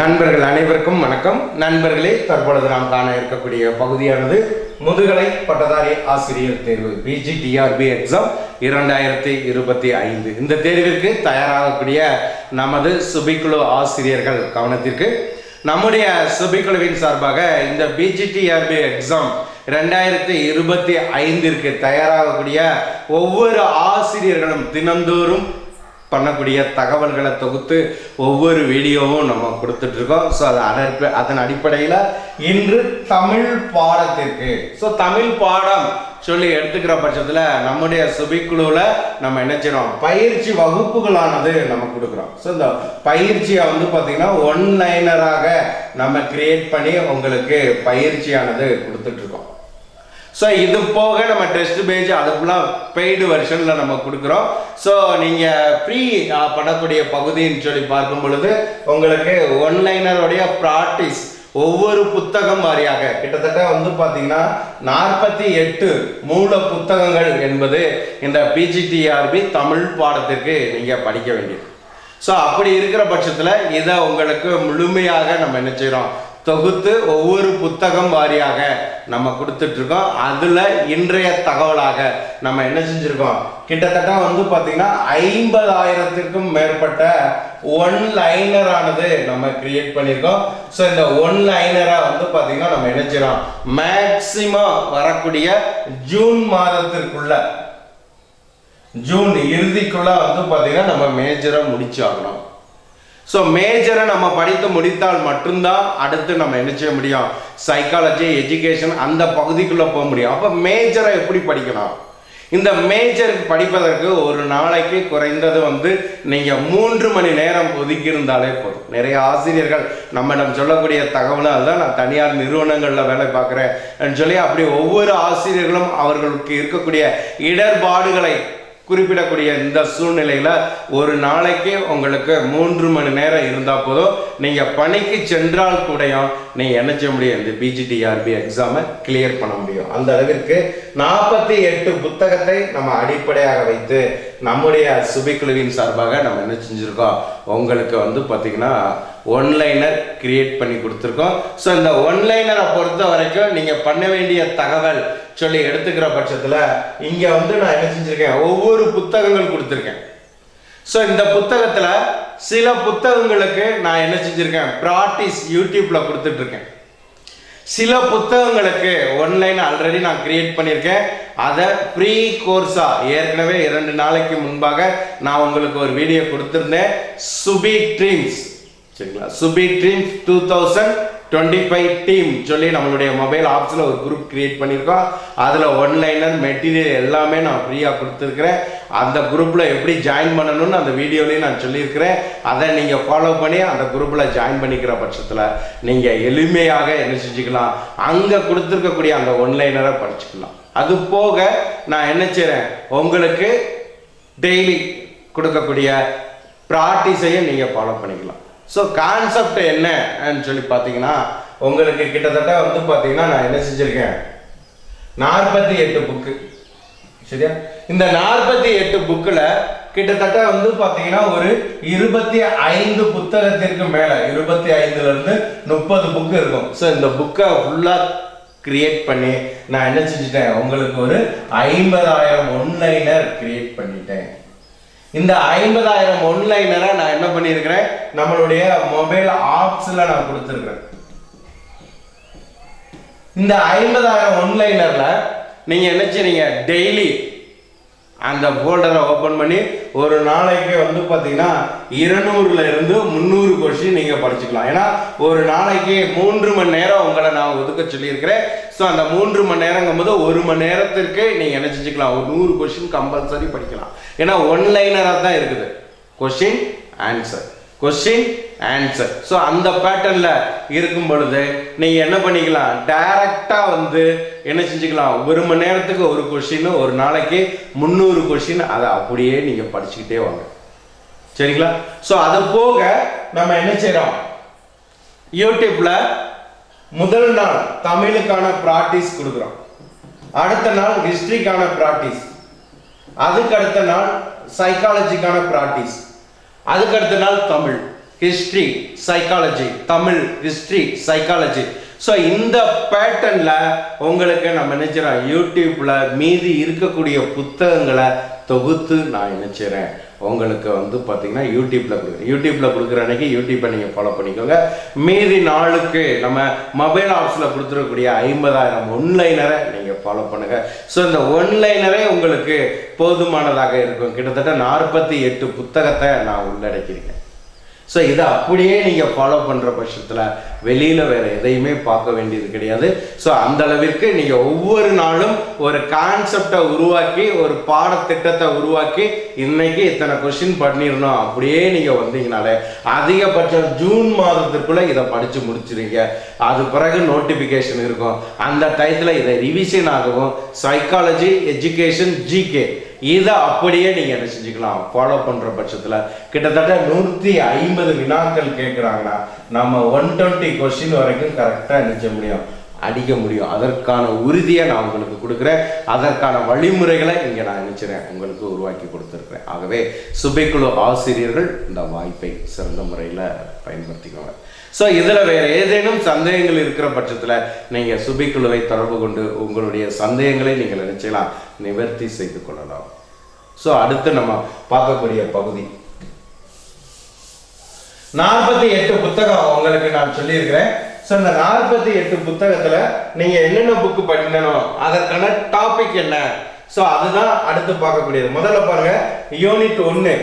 நண்பர்கள் அனைவருக்கும் வணக்கம். நண்பர்களே தற்பொழுது நாம் காண இருக்கக்கூடிய பகுதியானது முதுகலை பட்டதாரி ஆசிரியர் தேர்வு பிஜிடிஆர்பி எக்ஸாம் இரண்டாயிரத்தி இருபத்தி ஐந்து. இந்த தேர்விற்கு தயாராகக்கூடிய நமது சுபிக்குழு ஆசிரியர்கள் கவனத்திற்கு நம்முடைய சுபிக்குழுவின் சார்பாக இந்த பிஜிடிஆர்பி எக்ஸாம் ரெண்டாயிரத்தி இருபத்தி ஐந்திற்கு தயாராகக்கூடிய ஒவ்வொரு ஆசிரியர்களும் தினந்தோறும் பண்ணக்கூடிய தகவல்களை தொகுத்து ஒவ்வொரு வீடியோவும் நம்ம கொடுத்துட்ருக்கோம். ஸோ அதை அடிப்ப அதன் அடிப்படையில் இன்று தமிழ் பாடத்திற்கு. ஸோ தமிழ் பாடம் சொல்லி எடுத்துக்கிற பட்சத்தில் நம்முடைய சுபிக்குழுவில் நம்ம என்ன செய்யறோம் பயிற்சி வகுப்புகளானது நம்ம கொடுக்குறோம். ஸோ இந்த பயிற்சியை வந்து பார்த்திங்கன்னா ஒன்லைனராக நம்ம கிரியேட் பண்ணி உங்களுக்கு பயிற்சியானது கொடுத்துட்ருக்கோம். ஸோ இது போக நம்ம டெஸ்ட் பேஜ் அதுக்குலாம் பெய்டு வெர்ஷனில் நம்ம கொடுக்குறோம். ஸோ நீங்கள் ஃப்ரீ பண்ணக்கூடிய பகுதின்னு சொல்லி பார்க்கும் பொழுது உங்களுக்கு ஒன்லைனருடைய ப்ராக்டிஸ் ஒவ்வொரு புத்தகம் வாரியாக கிட்டத்தட்ட வந்து பார்த்தீங்கன்னா நாற்பத்தி எட்டு மூல புத்தகங்கள் என்பது இந்த பிஜிடிஆர்பி தமிழ் பாடத்திற்கு நீங்கள் படிக்க வேண்டியது. ஸோ அப்படி இருக்கிற பட்சத்தில் இதை உங்களுக்கு முழுமையாக நம்ம என்ன செய்கிறோம் தொகுத்து ஒவ்வொரு புத்தகம் வாரியாக நம்ம கொடுத்துட்ருக்கோம். அதில் இன்றைய தகவலாக நம்ம என்ன செஞ்சுருக்கோம்? கிட்டத்தட்ட வந்து பார்த்திங்கன்னா ஐம்பதாயிரத்திற்கும் மேற்பட்ட ஒன் லைனரானது நம்ம கிரியேட் பண்ணியிருக்கோம் ஸோ இந்த ஒன் லைனரை வந்து பார்த்திங்கன்னா நம்ம என்ன மேக்சிமம் வரக்கூடிய ஜூன் மாதத்திற்குள்ள ஜூன் இறுதிக்குள்ளே வந்து பார்த்திங்கன்னா நம்ம மேஜரை முடிச்சாகணும். ஸோ மேஜரை நம்ம படித்து முடித்தால் மட்டும்தான் அடுத்து நம்ம என்ன செய்ய முடியும்? சைக்காலஜி எஜுகேஷன் அந்த பகுதிக்குள்ளே போக முடியும். அப்போ மேஜரை எப்படி படிக்கலாம்? இந்த மேஜருக்கு படிப்பதற்கு ஒரு நாளைக்கு குறைந்தது வந்து நீங்கள் மூன்று மணி நேரம் ஒதுக்கியிருந்தாலே போதும். நிறைய ஆசிரியர்கள் நம்மிடம் சொல்லக்கூடிய தகவலும் அதுதான் நான் தனியார் நிறுவனங்களில் வேலை பார்க்குறேன். சொல்லி அப்படி ஒவ்வொரு ஆசிரியர்களும் அவர்களுக்கு இருக்கக்கூடிய இடர்பாடுகளை குறிப்பிடக்கூடிய இந்த சூழ்நிலையில் ஒரு நாளைக்கு உங்களுக்கு மூன்று மணி நேரம் இருந்தால் போதும். நீங்கள் பணிக்கு சென்றால் கூடயும் நீங்கள் என்ன செய்ய முடியும்? இந்த பிஜிடிஆர்பி எக்ஸாமை கிளியர் பண்ண முடியும். அந்த அளவிற்கு நாற்பத்தி எட்டு புத்தகத்தை நம்ம அடிப்படையாக வைத்து நம்முடைய சுபிக்குழுவின் சார்பாக நம்ம என்ன செஞ்சுருக்கோம்? உங்களுக்கு வந்து பார்த்திங்கன்னா ஒன்லைனர் கிரியேட் பண்ணி கொடுத்துருக்கோம். ஸோ இந்த ஒன்லைனரை பொறுத்த வரைக்கும் நீங்கள் பண்ண வேண்டிய தகவல் சொல்லி எடுத்துக்கிற பட்சத்தில் இங்கே வந்து நான் என்ன செஞ்சுருக்கேன்? ஒவ்வொரு புத்தகங்கள் கொடுத்துருக்கேன். ஸோ இந்த புத்தகத்தில் சில புத்தகங்களுக்கு நான் என்ன செஞ்சுருக்கேன்? ப்ராக்டிஸ் யூடியூப்பில் கொடுத்துட்ருக்கேன். சில புத்தகங்களுக்கு ஒன்லைன் ஆல்ரெடி நான் கிரியேட் பண்ணியிருக்கேன். அதை ப்ரீ கோர்ஸாக ஏற்கனவே இரண்டு நாளைக்கு முன்பாக நான் உங்களுக்கு ஒரு வீடியோ கொடுத்துருந்தேன். சுபி ட்ரீம்ஸ் சரிங்களா? Subi dreams two thousand twenty five team சொல்லி நம்மளுடைய மொபைல் ஆப்ஸில் ஒரு குரூப் க்ரியேட் பண்ணியிருக்கோம். அதில் ஒன்லைனர் மெட்டீரியல் எல்லாமே நான் ஃப்ரீயாக கொடுத்துருக்குறேன். அந்த குரூப்பில் எப்படி ஜாயின் பண்ணணும்னு அந்த வீடியோலையும் நான் சொல்லியிருக்கிறேன். அதை நீங்கள் ஃபாலோ பண்ணி அந்த குரூப்பில் ஜாயின் பண்ணிக்கிற பட்சத்தில் நீங்கள் எளிமையாக என்ன செஞ்சுக்கலாம்? அங்கே கொடுத்துருக்கக்கூடிய அந்த ஒன்லைனரை படிச்சுக்கலாம். அது போக நான் என்ன செய்கிறேன் உங்களுக்கு டெய்லி கொடுக்கக்கூடிய ப்ராக்டிஸையும் நீங்கள் ஃபாலோ பண்ணிக்கலாம். ஸோ கான்செப்ட் என்னன்னு சொல்லி பார்த்தீங்கன்னா உங்களுக்கு கிட்டத்தட்ட வந்து பார்த்தீங்கன்னா நான் என்ன செஞ்சுருக்கேன்? நாற்பத்தி எட்டு புக்கு சரியா? இந்த நாற்பத்தி எட்டு புக்கில் கிட்டத்தட்ட வந்து பார்த்தீங்கன்னா ஒரு இருபத்தி ஐந்து புத்தகத்திற்கு மேலே இருபத்தி ஐந்துலேருந்து முப்பது புக்கு இருக்கும். ஸோ இந்த புக்கை ஃபுல்லாக கிரியேட் பண்ணி நான் என்ன செஞ்சுட்டேன்? உங்களுக்கு ஒரு ஐம்பதாயிரம் ஒன்லைனர் கிரியேட் பண்ணிட்டேன். இந்த ஐம்பதாயிரம் ஒன்லைனரை நான் என்ன பண்ணியிருக்கிறேன்? நம்மளுடைய மொபைல் ஆப்ஸில் நான் கொடுத்துருக்குறேன். இந்த ஐம்பதாயிரம் ஒன்லைனரில் நீங்கள் என்ன செய்றீங்க? டெய்லி அந்த ஃபோல்டரை ஓப்பன் பண்ணி ஒரு நாளைக்கு வந்து பார்த்தீங்கன்னா இருநூறுல இருந்து முந்நூறு கொஷின் நீங்கள் படிச்சுக்கலாம். ஏன்னா ஒரு நாளைக்கு மூன்று மணி நேரம் உங்களை நான் ஒதுக்க சொல்லியிருக்கிறேன். ஸோ அந்த மூன்று மணி நேரங்கும் போது ஒரு மணி நேரத்திற்கு நீங்கள் என்ன செஞ்சுக்கலாம்? ஒரு நூறு கொஷின் கம்பல்சரி படிக்கலாம். ஏன்னா ஒன்லைனராக தான் இருக்குது. Question answer question answer so அந்த பேட்டர்னில் இருக்கும் பொழுது நீங்கள் என்ன பண்ணிக்கலாம்? டைரக்டாக வந்து என்ன செஞ்சுக்கலாம்? ஒரு மணி நேரத்துக்கு ஒரு கொஷின் ஒரு நாளைக்கு முந்நூறு கொஷின் அதை அப்படியே நீங்கள் படிச்சுக்கிட்டே வாங்க. சரிங்களா? ஸோ அது போக நம்ம என்ன செய்கிறோம் யூடியூப்பில் முதல் நாள் தமிழுக்கான ப்ராக்டிஸ் கொடுக்குறோம். அடுத்த நாள் ஹிஸ்ட்ரிக்கான ப்ராக்டிஸ் அதுக்கு அடுத்த நாள் சைக்காலஜிக்கான ப்ராக்டிஸ் அதுக்கு அடுத்த நாள் Tamil. History psychology Tamil history psychology so இந்த பேட்டர்னில் உங்களுக்கு நம்ம நினைச்சிடறேன் யூடியூப்பில் மீதி இருக்கக்கூடிய புத்தகங்களை தொகுத்து நான் நினைச்சிறேன். உங்களுக்கு வந்து பார்த்தீங்கன்னா யூடியூப்பில் கொடுக்குறேன். யூடியூப்பில் கொடுக்குற அன்னைக்கு யூடியூப்பை நீங்கள் ஃபாலோ பண்ணிக்கோங்க. மீதி நாளுக்கு நம்ம மொபைல் ஆப்ஸில் கொடுத்துருக்கக்கூடிய ஐம்பதாயிரம் ஒன்லைனரை நீங்கள் ஃபாலோ பண்ணுங்கள் ஸோ இந்த ஒன்லைனரே உங்களுக்கு போதுமானதாக இருக்கும். கிட்டத்தட்ட நாற்பத்தி எட்டு புத்தகத்தை நான் உள்ளடக்கியிருக்கேன். ஸோ இதை அப்படியே நீங்கள் ஃபாலோ பண்ணுற பட்சத்தில் வெளியில் வேறு எதையுமே பார்க்க வேண்டியது கிடையாது. ஸோ அந்த அளவிற்கு நீங்கள் ஒவ்வொரு நாளும் ஒரு கான்செப்டை உருவாக்கி ஒரு பாடத்திட்டத்தை உருவாக்கி இன்னைக்கு இத்தனை கொஷின் பண்ணிடணும். அப்படியே நீங்கள் வந்தீங்கனாலே அதிகபட்சம் ஜூன் மாதத்திற்குள்ளே இதை படித்து முடிச்சிருங்க அது பிறகு நோட்டிஃபிகேஷன் இருக்கும். அந்த டயத்தில் இதை ரிவிஷன் ஆகவும் சைக்காலஜி எஜுகேஷன் ஜிகே இதை அப்படியே நீங்கள் என்ன செஞ்சுக்கலாம்? ஃபாலோ பண்ணுற பட்சத்தில் கிட்டத்தட்ட நூற்றி ஐம்பது வினாக்கள் கேட்குறாங்கன்னா நம்ம ஒன் டுவெண்ட்டி கொஸ்டின் வரைக்கும் கரெக்டாக நினைச்ச முடியும்? அடிக்க முடியும். அதற்கான உறுதியை நான் உங்களுக்கு கொடுக்குறேன். அதற்கான வழிமுறைகளை இங்கே நான் நினைச்சிறேன் உங்களுக்கு உருவாக்கி கொடுத்துருக்குறேன். ஆகவே சுபைக்குழு ஆசிரியர்கள் இந்த வாய்ப்பை சிறந்த முறையில் பயன்படுத்திக்கோங்க. ஸோ இதில் வேறு ஏதேனும் சந்தேகங்கள் இருக்கிற பட்சத்தில் நீங்கள் சுபிக்குழுவை தொடர்பு கொண்டு உங்களுடைய சந்தேகங்களை நீங்கள் நினைச்சலாம் நிவர்த்தி செய்து கொள்ளலாம். ஸோ அடுத்து நம்ம பார்க்கக்கூடிய பகுதி. நாற்பத்தி எட்டு புத்தகம் உங்களுக்கு நான் சொல்லியிருக்கிறேன். ஸோ இந்த நாற்பத்தி எட்டு புத்தகத்தில் நீங்கள் என்னென்ன புக்கு படிக்கணும் அதற்கான டாபிக் என்ன? ஸோ அதுதான் அடுத்து பார்க்கக்கூடியது. முதல்ல பாருங்க யூனிட் ஒன்று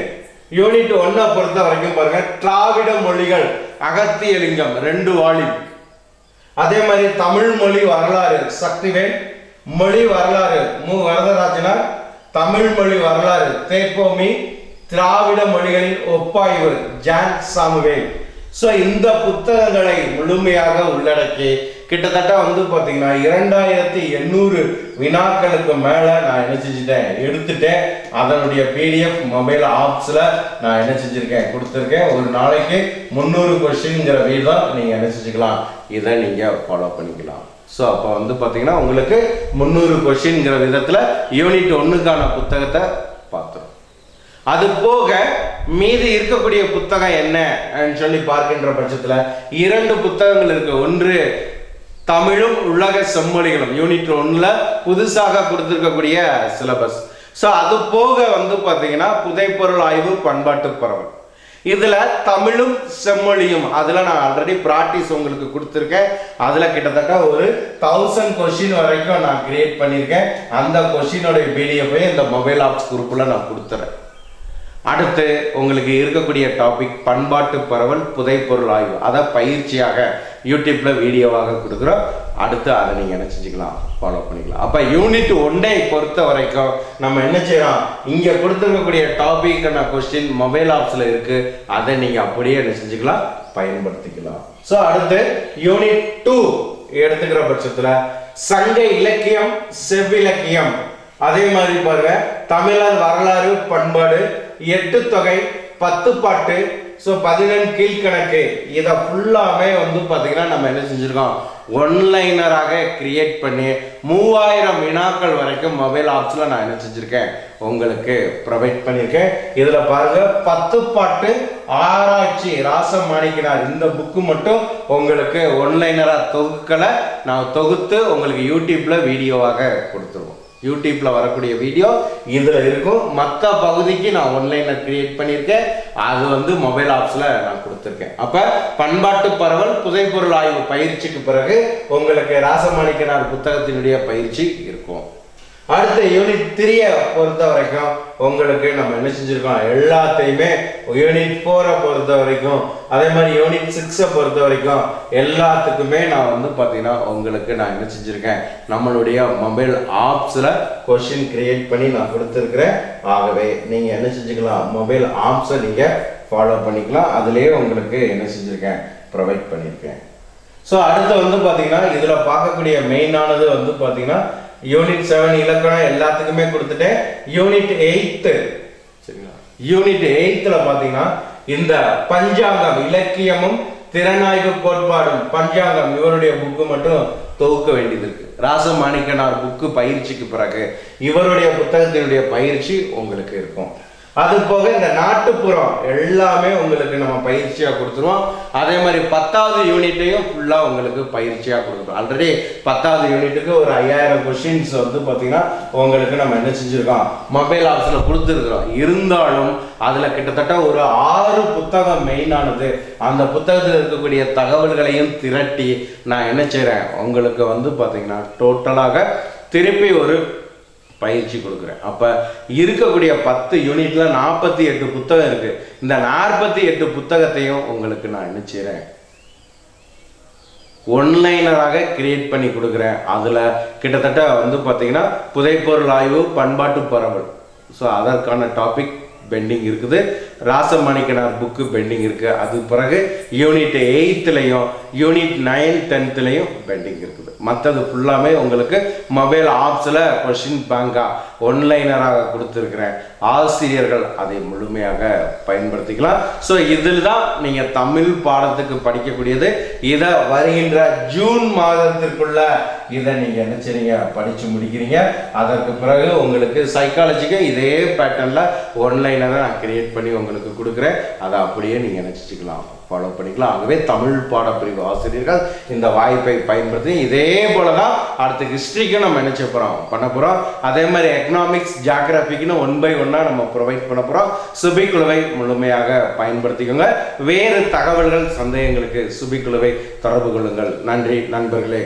யூனிட் ஒன்னை பொறுத்த வரைக்கும் பாருங்க திராவிட மொழிகள் அகத்தியலிங்கம் ரெண்டு வாலி அதே மாதிரி தமிழ் மொழி வரலாறு சக்திவேல். மொழி வரலாறு. மு. வரதராஜனார் தமிழ் மொழி வரலாறு. தேப்போமி திராவிட மொழிகளின் ஒப்பாய்வு. John Samuel. ஸோ இந்த புத்தகங்களை முழுமையாக உள்ளடக்கி கிட்டத்தட்ட வந்து பார்த்தீங்கன்னா இரண்டாயிரத்தி எண்ணூறு வினாக்களுக்கு மேலே நான் என்ன செஞ்சுட்டேன்? எடுத்துட்டேன். அதனுடைய பிடிஎஃப் மொபைல் ஆப்ஸில் நான் என்ன செஞ்சுருக்கேன்? கொடுத்துருக்கேன். ஒரு நாளைக்கு முந்நூறு கொஸ்டின்ங்கிற வீதம் நீங்கள் என்ன செஞ்சுக்கலாம்? இதை நீங்கள் ஃபாலோ பண்ணிக்கலாம். ஸோ அப்போ வந்து பார்த்தீங்கன்னா உங்களுக்கு முந்நூறு கொஷின்ங்கிற விதத்தில் யூனிட் ஒன்றுக்கான புத்தகத்தை பார்த்தோம் அது போக மீதி இருக்கக்கூடிய புத்தகம் என்ன சொல்லி பார்க்கின்ற பட்சத்தில் இரண்டு புத்தகங்கள் இருக்கு. ஒன்று தமிழும் உலக செம்மொழிகளும். யூனிட் ஒன்றில் புதுசாக கொடுத்துருக்கக்கூடிய சிலபஸ் ஸோ அது போக வந்து பார்த்தீங்கன்னா புதைப்பொருள் ஆய்வு பண்பாட்டு பரவல். இதில் தமிழும் செம்மொழியும். அதில் நான் ஆல்ரெடி ப்ராக்டிஸ் உங்களுக்கு கொடுத்துருக்கேன். அதில் கிட்டத்தட்ட ஒரு தௌசண்ட் கொஷின் வரைக்கும் நான் கிரியேட் பண்ணியிருக்கேன். அந்த கொஷினோடைய பிடிஎஃபை இந்த மொபைல் ஆப்ஸ் குரூப்பில் நான் கொடுத்துறேன். அடுத்து உங்களுக்கு இருக்கக்கூடிய டாபிக் பண்பாட்டு பரவல் புதைப்பொருள் ஆய்வு. அதை பயிற்சியாக யூடியூப்பில் வீடியோவாக கொடுக்குறோம். அடுத்து அதை நீங்கள் என்ன செஞ்சுக்கலாம்? ஃபாலோ பண்ணிக்கலாம். அப்போ யூனிட் ஒன்னை பொறுத்த வரைக்கும் நம்ம என்ன செய்யறோம்? இங்கே கொடுத்துருக்கக்கூடிய டாபிக்கான கொஸ்டின் மொபைல் ஆப்ஸில் இருக்குது அதை நீங்கள் அப்படியே என்ன செஞ்சுக்கலாம்? பயன்படுத்திக்கலாம். ஸோ அடுத்து யூனிட் டூ எடுத்துக்கிற பட்சத்தில் சங்க இலக்கியம் செவ்விலக்கியம். அதே மாதிரி பாருங்க தமிழர் வரலாறு பண்பாடு எட்டு தொகை பத்து பாட்டு ஸோ பதினெண் கீழ்கணக்கு. இதை ஃபுல்லாகவே வந்து பார்த்தீங்கன்னா நம்ம என்ன செஞ்சுருக்கோம்? ஒன்லைனராக கிரியேட் பண்ணி மூவாயிரம் வினாக்கள் வரைக்கும் மொபைல் ஆப்ஸில் நான் என்ன செஞ்சுருக்கேன்? உங்களுக்கு ப்ரொவைட் பண்ணியிருக்கேன். இதில் பாருங்கள் பத்து பாட்டு ஆராய்ச்சி ராசம் மாணிக்கினார் இந்த புக்கு மட்டும் உங்களுக்கு ஒன்லைனராக தொகுக்கலை. நான் தொகுத்து உங்களுக்கு யூடியூப்பில் வீடியோவாக கொடுத்துருவோம். யூடியூப்பில் வரக்கூடிய வீடியோ இதில் இருக்கும். மற்ற பகுதிக்கு நான் ஒன்லைனில் க்ரியேட் பண்ணியிருக்கேன். அது வந்து மொபைல் ஆப்ஸில் நான் கொடுத்துருக்கேன். அப்போ பண்பாட்டு பரவல் புதைப்பொருள் ஆய்வு பயிற்சிக்கு பிறகு உங்களுக்கு ராசமாணிக்கனார் புத்தகத்தினுடைய பயிற்சி இருக்கும். அடுத்த யூனிட் த்ரீயை பொறுத்த வரைக்கும் உங்களுக்கு நம்ம என்ன செஞ்சுருக்கோம்? எல்லாத்தையுமே யூனிட் ஃபோரை பொறுத்த வரைக்கும் அதே மாதிரி யூனிட் சிக்ஸை பொறுத்த வரைக்கும் எல்லாத்துக்குமே நான் வந்து பார்த்தீங்கன்னா உங்களுக்கு நான் என்ன செஞ்சுருக்கேன்? நம்மளுடைய மொபைல் ஆப்ஸில் கொஷின் கிரியேட் பண்ணி நான் கொடுத்துருக்குறேன். ஆகவே நீங்கள் என்ன செஞ்சுக்கலாம்? மொபைல் ஆப்ஸை நீங்கள் ஃபாலோ பண்ணிக்கலாம். அதுலேயே உங்களுக்கு என்ன செஞ்சுருக்கேன்? ப்ரொவைட் பண்ணியிருக்கேன் ஸோ அடுத்து வந்து பார்த்தீங்கன்னா இதில் பார்க்கக்கூடிய மெயினானது வந்து பார்த்தீங்கன்னா யூனிட் செவன் இலக்கணம் எல்லாத்துக்குமே கொடுத்துட்டேன். யூனிட் எயித்து சரிங்களா? யூனிட் எயித்தில் பார்த்தீங்கன்னா இந்த பஞ்சாங்கம் இலக்கியமும் திறனாய்வு கோட்பாடும் பஞ்சாங்கம் இவருடைய புக்கு மட்டும் தொகுக்க வேண்டியது இருக்கு. ராச மாணிக்கனார் புக்கு பயிற்சிக்கு பிறகு இவருடைய புத்தகத்தினுடைய பயிற்சி உங்களுக்கு இருக்கும். அது போக இந்த நாட்டுப்புறம் எல்லாமே உங்களுக்கு நம்ம பயிற்சியாக கொடுத்துருவோம். அதே மாதிரி பத்தாவது யூனிட்டையும் ஃபுல்லாக உங்களுக்கு பயிற்சியாக கொடுக்குறோம். ஆல்ரெடி பத்தாவது யூனிட்டுக்கு ஒரு ஐயாயிரம் கொஷின்ஸ் வந்து பார்த்தீங்கன்னா உங்களுக்கு நம்ம என்ன செஞ்சுருக்கோம்? மொபைல் ஆப்ஸில் கொடுத்துருக்குறோம். இருந்தாலும் அதில் கிட்டத்தட்ட ஒரு ஆறு புத்தகம் மெயினானது அந்த புத்தகத்தில் இருக்கக்கூடிய தகவல்களையும் திரட்டி நான் என்ன செய்கிறேன் உங்களுக்கு வந்து பார்த்தீங்கன்னா டோட்டலாக திருப்பி ஒரு பயிற்சி கொடுக்குறேன். அப்போ இருக்கக்கூடிய பத்து யூனிட்ல நாற்பத்தி எட்டு புத்தகம் இருக்கு. இந்த நாற்பத்தி எட்டு புத்தகத்தையும் உங்களுக்கு நான் என்ன ஒன்லைனராக கிரியேட் பண்ணி கொடுக்குறேன். அதில் கிட்டத்தட்ட வந்து பார்த்தீங்கன்னா புதைப்பொருள் ஆய்வு பண்பாட்டு பரவல். ஸோ அதற்கான டாபிக் பெண்டிங் இருக்குது. ராசமாணிக்கனார் புக்கு பெண்டிங் இருக்குது அது பிறகு யூனிட் எயித்துலேயும் யூனிட் நைன் டென்த்துலேயும் பெண்டிங் இருக்குது. மற்றது ஃபுல்லாமே உங்களுக்கு மொபைல் ஆப்ஸில் கொஷின் பேங்காக ஒன்லைனராக கொடுத்துருக்குறேன். ஆசிரியர்கள் அதை முழுமையாக பயன்படுத்திக்கலாம். ஸோ இதில் தான் நீங்கள் தமிழ் பாடத்துக்கு படிக்கக்கூடியது. இதை வருகின்ற ஜூன் மாதத்திற்குள்ள இதை நீங்கள் என்ன செய்றீங்க? படித்து முடிக்கிறீங்க. அதற்கு பிறகு உங்களுக்கு சைக்காலஜிக்கு இதே பேட்டர்னில் ஒன்லைனராக நான் கிரியேட் பண்ணி உங்களுக்கு கொடுக்குறேன் அதை அப்படியே நீங்கள் நினச்சிக்கலாம் ஃபாலோ பண்ணிக்கலாம். ஆகவே தமிழ் பாடப்பிரிவு ஆசிரியர்கள் இந்த வாய்ப்பை பயன்படுத்தி இதே போல தான் அடுத்த ஹிஸ்ட்ரிக்கும் நம்ம நினச்ச போகிறோம் பண்ண போகிறோம் அதே மாதிரி எக்கனாமிக்ஸ் ஜாகிரபிக்குன்னு ஒன் பை ஒன்னாக நம்ம ப்ரொவைட் பண்ண போகிறோம் சுபிக்குழுவை முழுமையாக பயன்படுத்திக்கோங்க. வேறு தகவல்கள் சந்தேகங்களுக்கு சுபிக்குழுவை தொடர்பு கொள்ளுங்கள். நன்றி நண்பர்களே.